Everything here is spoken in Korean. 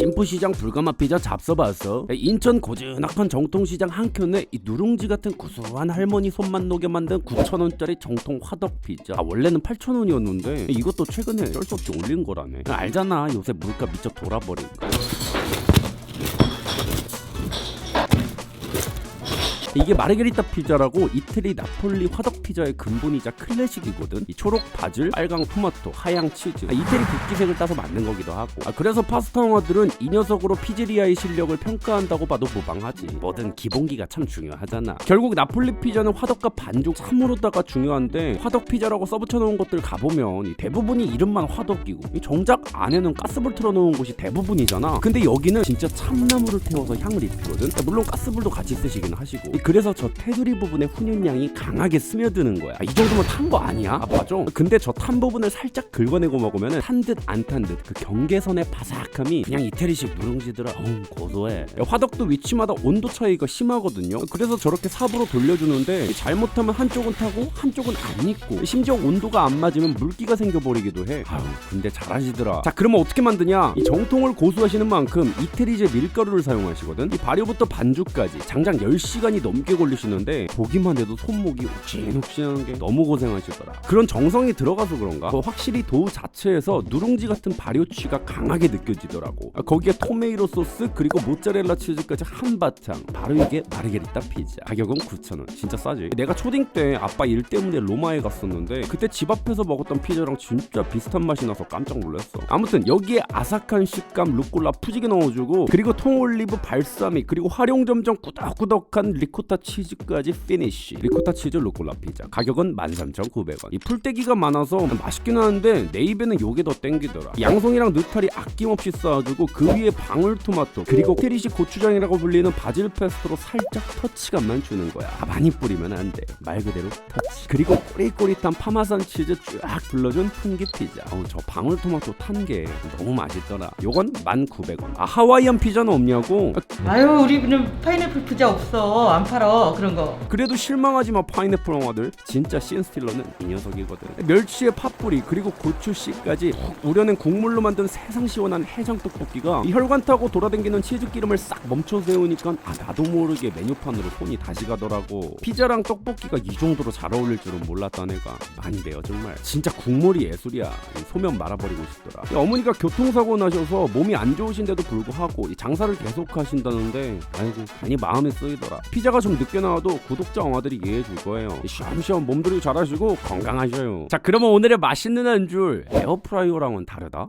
심포시장 불가마 피자 잡숴봤어. 인천 고즈넉한 정통시장 한켠에 이 누룽지 같은 구수한 할머니 손만 녹여 만든 9,000원짜리 정통 화덕 피자. 아, 원래는 8,000원이었는데 이것도 최근에 어쩔 수 없이 올린 거라네. 알잖아. 요새 물가 미쳐 돌아버린 거 이게 마르게리타 피자라고 이태리 나폴리 화덕 피자의 근본이자 클래식이거든. 이 초록 바질, 빨강 토마토, 하양 치즈. 아, 이태리 국기색을 따서 만든 거기도 하고. 아, 그래서 파스타 영화들은 이 녀석으로 피제리아의 실력을 평가한다고 봐도 무방하지. 뭐든 기본기가 참 중요하잖아. 결국 나폴리 피자는 화덕과 반죽 참으로다가 중요한데 화덕 피자라고 써붙여 놓은 것들 가보면 이 대부분이 이름만 화덕이고 이 정작 안에는 가스불 틀어놓은 곳이 대부분이잖아. 근데 여기는 진짜 참나무를 태워서 향을 입히거든. 아, 물론 가스불도 같이 쓰시긴 하시고. 이 그래서 저 테두리 부분에 훈연향이 강하게 스며드는 거야. 아, 이 정도면 탄 거 아니야? 아 맞아. 근데 저 탄 부분을 살짝 긁어내고 먹으면 탄 듯 안 탄 듯 그 경계선의 바삭함이 그냥 이태리식 누룽지들아 어우 고소해. 야, 화덕도 위치마다 온도 차이가 심하거든요. 그래서 저렇게 삽으로 돌려주는데 잘못하면 한쪽은 타고 한쪽은 안 익고 심지어 온도가 안 맞으면 물기가 생겨버리기도 해. 아유 근데 잘하시더라. 자 그러면 어떻게 만드냐? 이 정통을 고수하시는 만큼 이태리제 밀가루를 사용하시거든. 이 발효부터 반죽까지 장장 10시간이 넘게 걸리시는데 보기만 해도 손목이 욱신욱신한 게 너무 고생하시더라. 그런 정성이 들어가서 그런가? 뭐 확실히 도우 자체에서 누룽지 같은 발효취가 강하게 느껴지더라고. 아, 거기에 토메이로 소스 그리고 모짜렐라 치즈까지 한바탕. 바로 이게 마르게리타 피자. 가격은 9,000원. 진짜 싸지. 내가 초딩 때 아빠 일 때문에 로마에 갔었는데 그때 집 앞에서 먹었던 피자랑 진짜 비슷한 맛이 나서 깜짝 놀랐어. 아무튼 여기에 아삭한 식감 루꼴라 푸지게 넣어주고 그리고 통올리브 발사믹 그리고 활용점정 꾸덕꾸덕한 리코 타 치즈까지 피니쉬. 리코타 치즈 루꼴라 피자. 가격은 13,900원. 이 풀떼기가 많아서 맛있긴 하는데 내 입에는 요게 더 땡기더라. 양송이랑 느타리 아낌없이 쌓아주고 그 위에 방울토마토 그리고 테리식 고추장이라고 불리는 바질 페스토로 살짝 터치감만 주는 거야. 아, 많이 뿌리면 안 돼. 말 그대로 터치. 그리고 꼬릿꼬릿한 파마산 치즈 쫙 둘러준 풍기 피자. 어우 저 방울토마토 탄 게 너무 맛있더라. 요건 1,900원. 아 하와이안 피자는 없냐고? 아, 아유 우리는 파인애플 피자 없어 안 팔어 그런 거. 그래도 실망하지 마 파인애플 영화들. 진짜 신스틸러는 이 녀석이거든. 멸치에 팥뿌리 그리고 고추 씨까지 훅 우려낸 국물로 만든 세상 시원한 해장 떡볶이가 이 혈관 타고 돌아다니는 치즈 기름을 싹 멈춰 세우니까 아 나도 모르게 메뉴판으로 손이 다시 가더라고. 피자랑 떡볶이가 이 정도로 잘 어울릴 줄은 내가 많이 돼요 정말. 진짜 국물이 예술이야. 이 소면 말아버리고 싶더라. 이 어머니가 교통사고 나셔서 몸이 안 좋으신데도 불구하고 이 장사를 계속 하신다는데 아이고 괜히 마음에 쓰이더라. 피자가 좀 늦게 나와도 구독자 영화들이 이해해 줄 거예요 시험시험 몸들이 잘하시고 건강하셔요 자 그러면 오늘의 맛있는 한 줄 에어프라이어랑은 다르다?